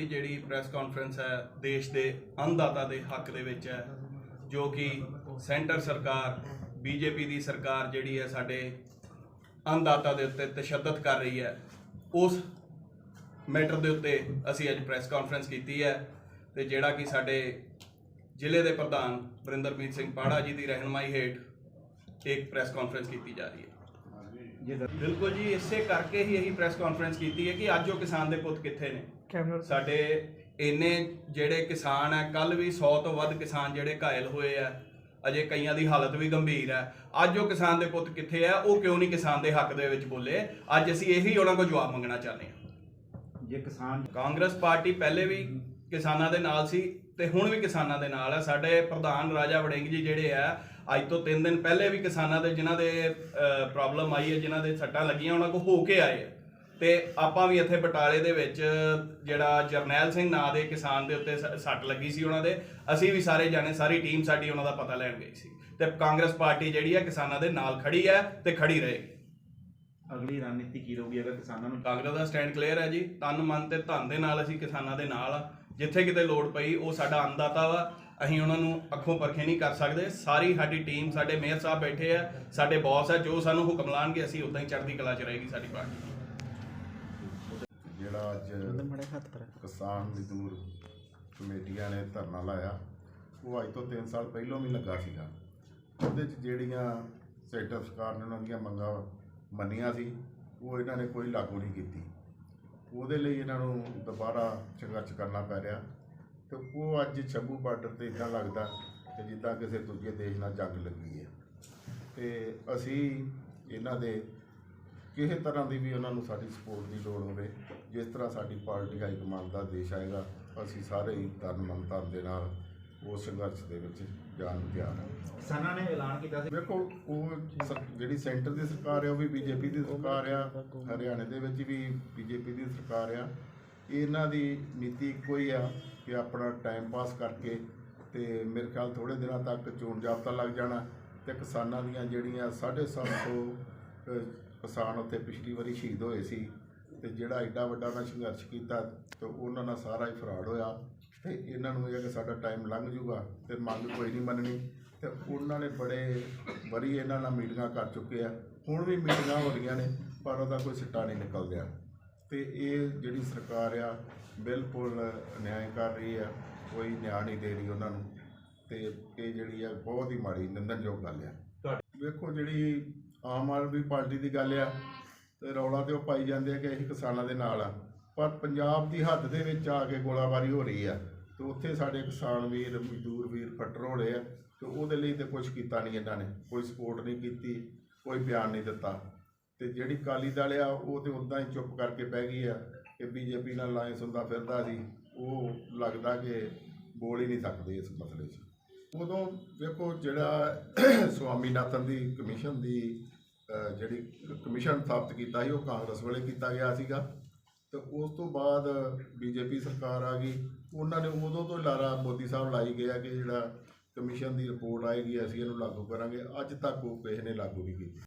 ਦੀ ਜਿਹੜੀ press conference ਹੈ, ਦੇਸ਼ ਦੇ ਅੰਨਦਾਤਾ ਦੇ ਹੱਕ ਦੇ ਵਿੱਚ ਹੈ, ਜੋ ਕਿ ਸੈਂਟਰ ਸਰਕਾਰ, ਬੀਜੇਪੀ ਦੀ ਸਰਕਾਰ ਜਿਹੜੀ ਹੈ ਸਾਡੇ ਅੰਨਦਾਤਾ ਦੇ ਉੱਤੇ ਤਸ਼ੱਦਦ ਕਰ ਰਹੀ ਹੈ, ਉਸ ਮੈਟਰ ਦੇ ਉੱਤੇ ਅਸੀਂ ਅੱਜ ਪ੍ਰੈਸ ਕਾਨਫਰੰਸ ਕੀਤੀ ਹੈ ਤੇ ਜਿਹੜਾ ਕਿ ਸਾਡੇ ਜ਼ਿਲ੍ਹੇ ਦੇ ਪ੍ਰਧਾਨ ਵਰਿੰਦਰਮੀਤ ਸਿੰਘ ਪਾੜਾ ਜੀ ਦੀ ਰਹਿਨਮਾਈ ਹੇਠ ਇੱਕ ਪ੍ਰੈਸ ਕਾਨਫਰੰਸ ਕੀਤੀ ਜਾ ਰਹੀ ਹੈ। ਬਿਲਕੁਲ ਜੀ ਇਸੇ ਕਰਕੇ ਹੀ ਅਸੀਂ ਪ੍ਰੈਸ ਕਾਨਫਰੰਸ ਕੀਤੀ ਹੈ ਕਿ ਅੱਜ ਉਹ ਕਿਸਾਨ ਦੇ ਪੁੱਤ ਕਿੱਥੇ ਨੇ। ਸਾਡੇ ਇੰਨੇ ਜਿਹੜੇ ਕਿਸਾਨ ਹੈ ਕੱਲ ਵੀ 100 ਤੋਂ ਵੱਧ ਕਿਸਾਨ ਜਿਹੜੇ ਘਾਇਲ ਹੋਏ ਆ ਅਜੇ ਕਈਆਂ ਦੀ ਹਾਲਤ ਵੀ ਗੰਭੀਰ ਹੈ। ਅੱਜ ਉਹ ਕਿਸਾਨ ਦੇ ਪੁੱਤ ਕਿੱਥੇ ਆ ਉਹ ਕਿਉਂ ਨਹੀਂ ਕਿਸਾਨ ਦੇ ਹੱਕ ਦੇ ਵਿੱਚ ਬੋਲੇ? ਅੱਜ ਅਸੀਂ ਇਹੀ ਉਹਨਾਂ ਕੋਲ ਜਵਾਬ ਮੰਗਣਾ ਚਾਹੁੰਦੇ ਹਾਂ। ਜੇ ਕਿਸਾਨ ਕਾਂਗਰਸ ਪਾਰਟੀ ਪਹਿਲੇ ਵੀ ਕਿਸਾਨਾਂ ਦੇ ਨਾਲ ਸੀ ਤੇ ਹੁਣ ਵੀ ਕਿਸਾਨਾਂ ਦੇ ਨਾਲ ਹੈ ਸਾਡੇ ਪ੍ਰਧਾਨ ਰਾਜਾ ਵੜਿੰਗ ਜੀ ਜਿਹੜੇ ਆ, ਅੱਜ ਤੋਂ 3 ਦਿਨ ਪਹਿਲੇ ਵੀ ਕਿਸਾਨਾਂ ਦੇ, ਜਿਨ੍ਹਾਂ ਦੇ ਪ੍ਰੋਬਲਮ ਆਈ ਹੈ, ਜਿਨ੍ਹਾਂ ਦੇ ਸੱਟਾਂ ਲੱਗੀਆਂ, ਉਹਨਾਂ ਕੋ ਹੋ ਕੇ ਆਏ ਆ। ਤੇ ਆਪਾਂ ਵੀ ਇੱਥੇ ਬਟਾਲੇ ਦੇ ਵਿੱਚ ਜਿਹੜਾ ਜਰਨੈਲ ਸਿੰਘ ਨਾਂ ਦੇ ਕਿਸਾਨ ਦੇ ਉੱਤੇ ਸ- ਸੱਟ ਲੱਗੀ ਸੀ ਉਹਨਾਂ ਦੇ। ਅਸੀਂ ਵੀ ਸਾਰੇ ਜਾਣੇ, ਸਾਰੀ ਟੀਮ ਸਾਡੀ ਉਹਨਾਂ ਦਾ ਪਤਾ ਲੈਣ ਗਈ ਸੀ। ਤੇ ਕਾਂਗਰਸ ਪਾਰਟੀ ਜਿਹੜੀ ਹੈ ਕਿਸਾਨਾਂ ਦੇ ਨਾਲ ਖੜੀ ਹੈ ਤੇ ਖੜੀ ਰਹੇਗੀ। ਅਗਲੀ ਰਣਨੀਤੀ ਕੀ ਰਹੂਗੀ ਅਗਰ ਕਿਸਾਨਾਂ ਨੂੰ ਕਾਂਗਰਸ ਦਾ ਸਟੈਂਡ ਕਲੀਅਰ ਹੈ ਜੀ। ਤਨ ਮਨ ਤੇ ਧਨ ਦੇ ਨਾਲ ਅਸੀਂ ਕਿਸਾਨਾਂ ਦੇ ਨਾਲ ਆ। ਜਿੱਥੇ ਕਿਤੇ ਲੋੜ ਪਈ ਉਹ ਸਾਡਾ ਅੰਨਦਾਤਾ ਵਾ। ਅਸੀਂ ਉਹਨਾਂ ਨੂੰ ਅੱਖੋਂ ਪਰਖੇ ਨਹੀਂ ਕਰ ਸਕਦੇ। ਸਾਰੀ ਸਾਡੀ ਟੀਮ ਸਾਡੇ ਮੇਅਰ ਸਾਹਿਬ ਬੈਠੇ ਆ। ਸਾਡੇ ਬੌਸ ਆ ਜੋ ਸਾਨੂੰ ਹੁਕਮ ਲਾਣਗੇ ਅਸੀਂ ਉਦਾਂ ਹੀ ਚੜ੍ਹਦੀ ਕਲਾ 'ਚ ਰਹੇਗੀ ਸਾਡੀ ਪਾਰਟੀ। ਜਿਹੜਾ ਅੱਜ ਕਿਸਾਨ ਮਜ਼ਦੂਰ ਕਮੇਟੀਆਂ ਨੇ ਧਰਨਾ ਲਾਇਆ ਉਹ ਅੱਜ ਤੋਂ 3 ਸਾਲ ਪਹਿਲਾਂ ਵੀ ਲੱਗਾ ਸੀਗਾ। ਉਹਦੇ 'ਚ ਜਿਹੜੀਆਂ ਸੈਂਟਰ ਸਰਕਾਰ ਨੇ ਉਹਨਾਂ ਦੀਆਂ ਮੰਗਾਂ ਮੰਨੀਆਂ ਸੀ, ਉਹ ਇਹਨਾਂ ਨੇ ਕੋਈ ਲਾਗੂ ਨਹੀਂ ਕੀਤੀ। ਉਹਦੇ ਲਈ ਇਹਨਾਂ ਨੂੰ ਦੁਬਾਰਾ ਸੰਘਰਸ਼ ਕਰਨਾ ਪੈ ਰਿਹਾ। ਤੇ ਉਹ ਅੱਜ ਛੱਬੂ ਬਾਰਡਰ ਤੇ ਇਦਾਂ ਲੱਗਦਾ ਕਿ ਜਿੱਦਾਂ ਕਿਸੇ ਦੂਜੇ ਦੇਸ਼ ਨਾਲ ਜੰਗ ਲੱਗੀ ਹੈ। ਤੇ ਅਸੀਂ ਇਹਨਾਂ ਦੇ ਕਿਸੇ ਤਰ੍ਹਾਂ ਦੀ ਵੀ ਉਹਨਾਂ ਨੂੰ ਸਾਡੀ ਸਪੋਰਟ ਦੀ ਲੋੜ ਹੋਵੇ, ਜਿਸ ਤਰ੍ਹਾਂ ਸਾਡੀ ਪਾਰਟੀ ਹਾਈ ਕਮਾਂਡ ਦਾ ਦੇਸ਼ ਆਏਗਾ, ਅਸੀਂ ਸਾਰੇ ਹੀ ਤਨ ਮਨ ਧਨ ਦੇ ਨਾਲ ਉਸ ਸੰਘਰਸ਼ ਦੇ ਵਿੱਚ ਜਾਣ ਨੂੰ ਤਿਆਰ ਹਾਂ ਕਿਸਾਨਾਂ ਨੇ ਐਲਾਨ ਕੀਤਾ ਸੀ। ਵੇਖੋ ਉਹ ਸਰ- ਜਿਹੜੀ ਸੈਂਟਰ ਦੀ ਸਰਕਾਰ ਹੈ ਉਹ ਵੀ ਬੀਜੇਪੀ ਦੀ ਸਰਕਾਰ ਆ। ਹਰਿਆਣੇ ਦੇ ਵਿੱਚ ਵੀ ਬੀਜੇਪੀ ਦੀ ਸਰਕਾਰ ਆ। ਇਹਨਾਂ ਦੀ ਨੀਤੀ ਇੱਕੋ ਹੀ ਆ ਕਿ ਆਪਣਾ ਟਾਈਮ ਪਾਸ ਕਰਕੇ ਤੇ ਮੇਰੇ ਖਿਆਲ ਥੋੜੇ ਦਿਨਾਂ ਤੱਕ ਚੋਣ ਜਾਬਤਾ ਲੱਗ ਜਾਣਾ ਤੇ ਕਿਸਾਨਾਂ ਦੀਆਂ ਜਿਹੜੀਆਂ 750 ਅਹ, ਕਿਸਾਨ ਉੱਥੇ ਪਿਛਲੀ ਵਾਰੀ ਸ਼ਹੀਦ ਹੋਏ ਸੀ ਤੇ ਜਿਹੜਾ ਐਡਾ ਵੱਡਾ ਉਹਨਾਂ ਸੰਘਰਸ਼ ਕੀਤਾ ਤੇ ਉਹਨਾਂ ਨਾਲ ਸਾਰਾ ਹੀ ਫਰਾਡ ਹੋਇਆ। ਤੇ ਇਹਨਾਂ ਨੂੰ ਇਹ ਹੈ ਕਿ ਸਾਡਾ ਟਾਈਮ ਲੰਘ ਜੂਗਾ ਤੇ ਮੰਗ ਕੋਈ ਨਹੀਂ ਮੰਨਣੀ ਤੇ ਉਹਨਾਂ ਨੇ ਬੜੇ ਵਰੀ ਇਹਨਾਂ ਨਾਲ ਮੀਟਿੰਗਾਂ ਕਰ ਚੁੱਕੇ ਆ। ਹੁਣ ਵੀ ਮੀਟਿੰਗਾਂ ਹੋ ਰਹੀਆਂ ਨੇ, ਪਰ ਉਹਦਾ ਕੋਈ ਸਿੱਟਾ ਨਹੀਂ ਨਿਕਲ ਰਿਹਾ ਤੇ ਇਹ ਜਿਹੜੀ ਸਰਕਾਰ ਆ, ਬਿਲਕੁਲ ਨਿਆਂ ਕਰ ਰਹੀ ਆ, ਕੋਈ ਨਿਆਂ ਨਹੀਂ ਦੇ ਰਹੀ ਉਹਨਾਂ ਨੂੰ। ਤੇ ਇਹ ਜਿਹੜੀ ਆ, ਬਹੁਤ ਹੀ ਮਾੜੀ, ਨਿੰਦਣਯੋਗ ਗੱਲ ਆ। ਵੇਖੋ ਜਿਹੜੀ ਆਮ ਆਦਮੀ ਪਾਰਟੀ ਦੀ ਗੱਲ ਆ, ਤੇ ਰੌਲਾ ਤੇ ਉਹ ਪਾਈ ਜਾਂਦੇ ਆ ਕਿ ਅਸੀਂ ਕਿਸਾਨਾਂ ਦੇ ਨਾਲ ਆ। ਪਰ ਪੰਜਾਬ ਦੀ ਹੱਦ ਦੇ ਵਿੱਚ ਆ ਕੇ ਗੋਲਾਬਾਰੀ ਹੋ ਰਹੀ ਆ ਤੇ ਉੱਥੇ ਸਾਡੇ ਕਿਸਾਨ ਵੀਰ, ਮਜ਼ਦੂਰ ਵੀਰ ਫੱਟਰ ਹੋੜੇ ਆ ਤੇ ਉਹਦੇ ਲਈ ਤੇ ਕੁਝ ਕੀਤਾ ਨਹੀਂ ਇਹਨਾਂ ਨੇ, ਕੋਈ ਸਪੋਰਟ ਨਹੀਂ ਕੀਤੀ, ਕੋਈ ਬਿਆਨ ਨਹੀਂ ਦਿੱਤਾ। ਤੇ ਜਿਹੜੀ ਕਾਲੀ ਦਲ ਆ, ਉਹ ਤੇ ਉਦਾਂ ਹੀ ਚੁੱਪ ਕਰਕੇ ਬਹਿ ਗਈ ਆ ਕਿ ਬੀਜੇਪੀ ਨਾਲ ਲਾਇੰਸ ਹੁੰਦਾ ਫਿਰਦਾ ਸੀ, ਉਹ ਲੱਗਦਾ ਕਿ ਬੋਲ ਹੀ ਨਹੀਂ ਸਕਦੇ ਇਸ ਮਸਲੇ 'ਚ। ਉਦੋਂ ਵੇਖੋ ਜਿਹੜਾ ਸਵਾਮੀਨਾਥਨ ਦੀ ਕਮਿਸ਼ਨ ਦੀ ਜਿਹੜੀ ਕਮਿਸ਼ਨ ਸਥਾਪਿਤ ਕੀਤਾ ਸੀ, ਉਹ ਕਾਂਗਰਸ ਵੇਲੇ ਕੀਤਾ ਗਿਆ ਸੀਗਾ। ਤੇ ਉਸ ਤੋਂ ਬਾਅਦ ਬੀਜੇਪੀ ਸਰਕਾਰ ਆ ਗਈ। ਉਹਨਾਂ ਨੇ ਉਦੋਂ ਤੋਂ ਲਾਰਾ ਮੋਦੀ ਸਾਹਿਬ ਲਾਈ ਗਿਆ ਕਿ ਜਿਹੜਾ ਕਮਿਸ਼ਨ ਦੀ ਰਿਪੋਰਟ ਆਏਗੀ, ਅਸੀਂ ਇਹਨੂੰ ਲਾਗੂ ਕਰਾਂਗੇ। ਅੱਜ ਤੱਕ ਉਹ ਕਿਸੇ ਨੇ ਲਾਗੂ ਨਹੀਂ ਕੀਤੀ।